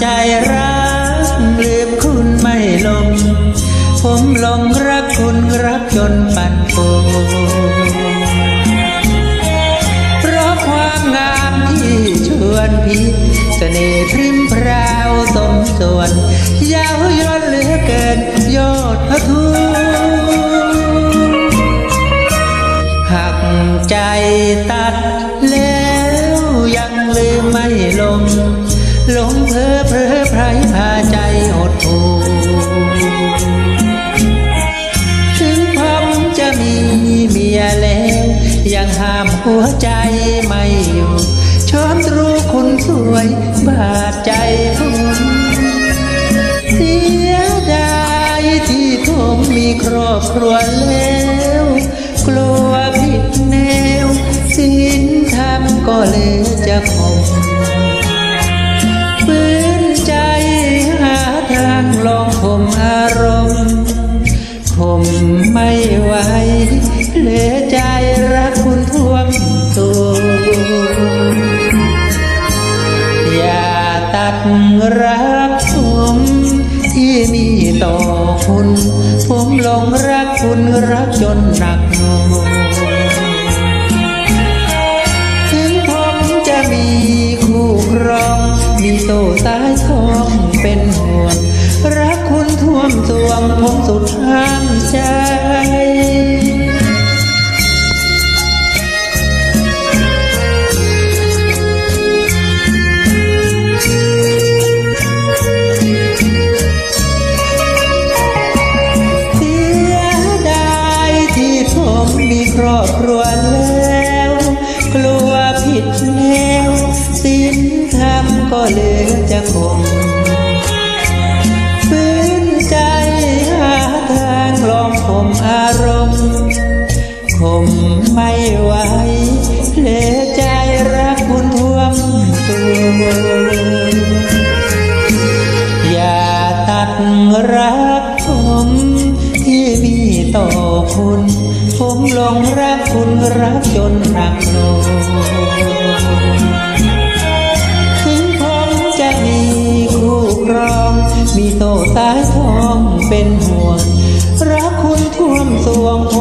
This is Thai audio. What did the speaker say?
ใจรักลืมคุณไม่ลง ผมลงรักคุณรักจนปั่นป่วเพราะความงามที่ชวนพิษเสน่ห์ริมพราวสมส่วน ยาวย้อนเหลือเกินยอดพระทูหักใจตัดแล้วยังลืมไม่ลงลงเพ้อ หัวใจไม่อยู่ชอบรู้คุณสวยบาดใจผมเสียดายที่ผมมีครอบครัวแล้วกลัวผิดแนวสินธรรมก็เลยจะคง รักผมที่มีต่อคุณ ผมหลงรักคุณรักจนหนักหน่วงถึงผมจะมีคู่ครอง มีโซ่สายทองเป็นห่วง รักคุณท่วมสวงผมสุดห้ามใจ มมีครอบครัวแล้ว กลัวผิดแนวสินธรรมก็เหลือจะคงฝืนใจหาทางลองข่มอารมณ์ข่มไม่ไหวเหลือใจรักคุณท่วมตัวอย่าตัดรักผม ต่อคุณ ผมหลงรักคุณรักจนหนักโลถึงผมจะมีคู่ครอง มีโซสายทองเป็นห่วง รักคุณท่วมสวงผ